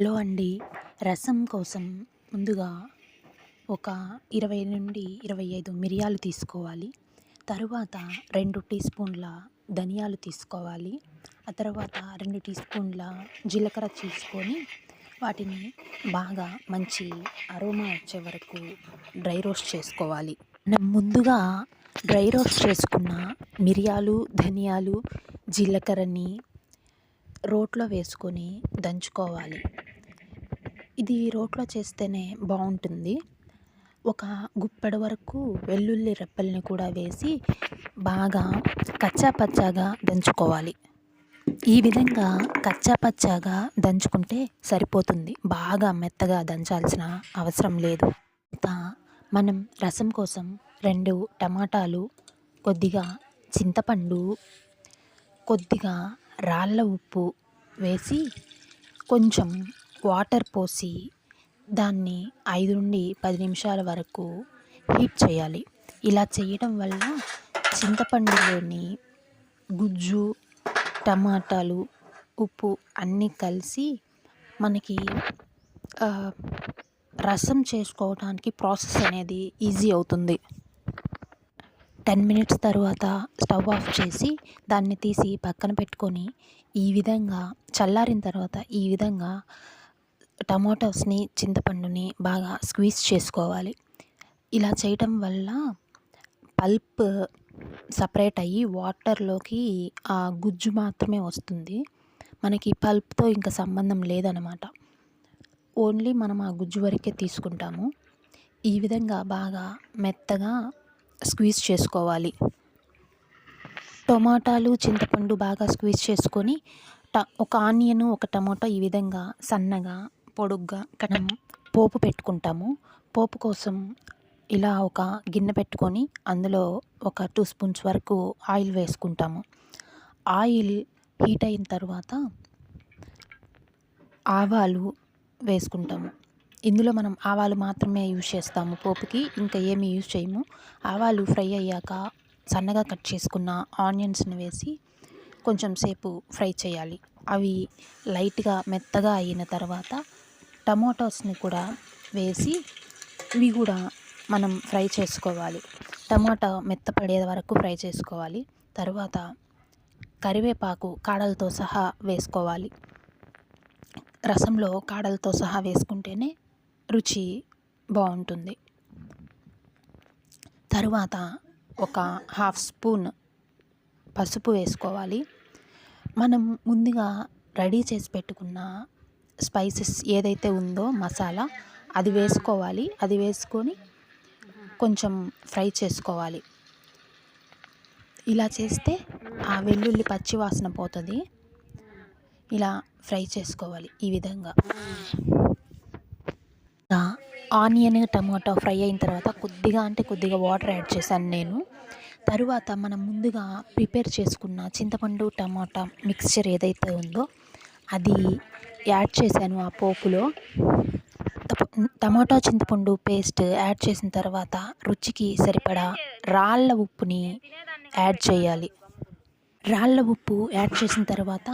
Hello అండి రసం కోసం ముందుగా ఒక ఇరవై నుండి ఇరవై ఐదు మిరియాలు తీసుకోవాలి. తరువాత రెండు టీ స్పూన్ల ధనియాలు తీసుకోవాలి. ఆ తర్వాత రెండు టీ స్పూన్ల జీలకర్ర తీసుకొని వాటిని బాగా మంచి అరోమా వచ్చే వరకు డ్రై రోస్ట్ చేసుకోవాలి. మనం ముందుగా డ్రై రోస్ట్ చేసుకున్న మిరియాలు ధనియాలు జీలకర్రని రోట్లో వేసుకొని దంచుకోవాలి. ఇది రోట్లో చేస్తేనే బాగుంటుంది. ఒక గుప్పెడు వరకు వెల్లుల్లి రెప్పల్ని కూడా వేసి బాగా కచ్చా పచ్చాగా దంచుకోవాలి. ఈ విధంగా కచ్చా పచ్చాగా దంచుకుంటే సరిపోతుంది. బాగా మెత్తగా దంచాల్సిన అవసరం లేదు. మనం రసం కోసం రెండు టమాటాలు కొద్దిగా చింతపండు కొద్దిగా రాళ్ళ ఉప్పు వేసి కొంచెం వాటర్ పోసి దాన్ని ఐదు నుండి పది నిమిషాల వరకు హీట్ చేయాలి. ఇలా చేయడం వల్ల చింతపండులోని గుజ్జు టమాటాలు ఉప్పు అన్నీ కలిసి మనకి రసం చేసుకోవడానికి ప్రాసెస్ అనేది ఈజీ అవుతుంది. టెన్ మినిట్స్ తర్వాత స్టవ్ ఆఫ్ చేసి దాన్ని తీసి పక్కన పెట్టుకొని ఈ విధంగా చల్లారిన తర్వాత ఈ విధంగా టమాటోస్ని చింతపండుని బాగా స్క్వీజ్ చేసుకోవాలి. ఇలా చేయటం వల్ల పల్ప్ సపరేట్ అయ్యి వాటర్లోకి ఆ గుజ్జు మాత్రమే వస్తుంది. మనకి పల్ప్తో ఇంకా సంబంధం లేదనమాట. ఓన్లీ మనం ఆ గుజ్జు వరకే తీసుకుంటాము. ఈ విధంగా బాగా మెత్తగా స్క్వీజ్ చేసుకోవాలి. టొమాటాలు చింతపండు బాగా స్క్వీజ్ చేసుకొని ట ఒక ఆనియన్ ఒక టమాటో ఈ విధంగా సన్నగా పొడుగ్గా మనం పోపు పెట్టుకుంటాము. పోపు కోసం ఇలా ఒక గిన్నె పెట్టుకొని అందులో ఒక టూ స్పూన్స్ వరకు ఆయిల్ వేసుకుంటాము. ఆయిల్ హీట్ అయిన తర్వాత ఆవాలు వేసుకుంటాము. ఇందులో మనం ఆవాలు మాత్రమే యూజ్ చేస్తాము పోపుకి ఇంకా ఏమీ యూజ్ చేయము. ఆవాలు ఫ్రై అయ్యాక సన్నగా కట్ చేసుకున్న ఆనియన్స్ని వేసి కొంచెం సేపు ఫ్రై చేయాలి. అవి లైట్గా మెత్తగా అయిన తర్వాత టమాటోస్ని కూడా వేసి ఇవి కూడా మనం ఫ్రై చేసుకోవాలి. టమాటా మెత్తపడే వరకు ఫ్రై చేసుకోవాలి. తర్వాత కరివేపాకు కాడలతో సహా వేసుకోవాలి. రసంలో కాడలతో సహా వేసుకుంటేనే రుచి బాగుంటుంది. తరువాత ఒక హాఫ్ స్పూన్ పసుపు వేసుకోవాలి. మనం ముందుగా రెడీ చేసి పెట్టుకున్న స్పైసెస్ ఏదైతే ఉందో మసాలా అది వేసుకోవాలి. అది వేసుకొని కొంచెం ఫ్రై చేసుకోవాలి. ఇలా చేస్తే ఆ వెల్లుల్లి పచ్చి వాసన పోతుంది. ఇలా ఫ్రై చేసుకోవాలి ఈ విధంగా. ఆనియన్ టమాటో ఫ్రై అయిన తర్వాత కొద్దిగా అంటే కొద్దిగా వాటర్ యాడ్ చేశాను నేను. తరువాత మనం ముందుగా ప్రిపేర్ చేసుకున్న చింతపండు టమాటా మిక్స్చర్ ఏదైతే ఉందో అది యాడ్ చేశాను ఆ పోపులో. టమాటా చింతపండు పేస్ట్ యాడ్ చేసిన తర్వాత రుచికి సరిపడా రాళ్ళ ఉప్పుని యాడ్ చేయాలి. రాళ్ళ ఉప్పు యాడ్ చేసిన తర్వాత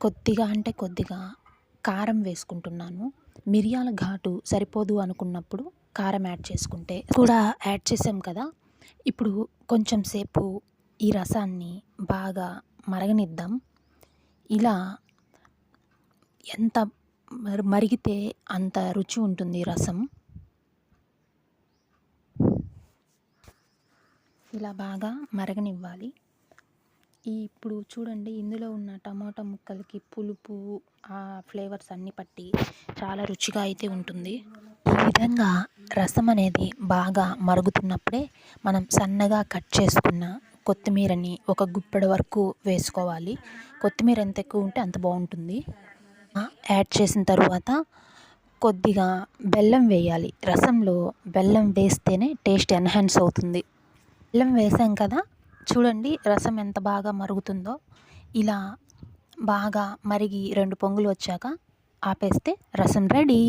కొద్దిగా అంటే కొద్దిగా కారం వేసుకుంటున్నాను. మిరియాల ఘాటు సరిపోదు అనుకున్నప్పుడు కారం యాడ్ చేసుకుంటే కూడా యాడ్ చేసాం కదా. ఇప్పుడు కొంచెం సేపు ఈ రసాన్ని బాగా మరగనిద్దాం. ఇలా ఎంత మరిగితే అంత రుచి ఉంటుంది రసం. ఇలా బాగా మరగనివ్వాలి. ఈ ఇప్పుడు చూడండి ఇందులో ఉన్న టమాటా ముక్కలకి పులుపు ఆ ఫ్లేవర్స్ అన్నీ పట్టి చాలా రుచిగా అయితే ఉంటుంది. ఈ విధంగా రసం అనేది బాగా మరుగుతున్నప్పుడే మనం సన్నగా కట్ చేసుకున్న కొత్తిమీరని ఒక గుప్పెడు వరకు వేసుకోవాలి. కొత్తిమీర ఎంత ఎక్కువ ఉంటే అంత బాగుంటుంది. యాడ్ చేసిన తర్వాత కొద్దిగా బెల్లం వేయాలి. రసంలో బెల్లం వేస్తేనే టేస్ట్ ఎన్హాన్స్ అవుతుంది. బెల్లం వేసాం కదా చూడండి రసం ఎంత బాగా మరుగుతుందో. ఇలా బాగా మరిగి రెండు పొంగులు వచ్చాక ఆపేస్తే రసం రెడీ.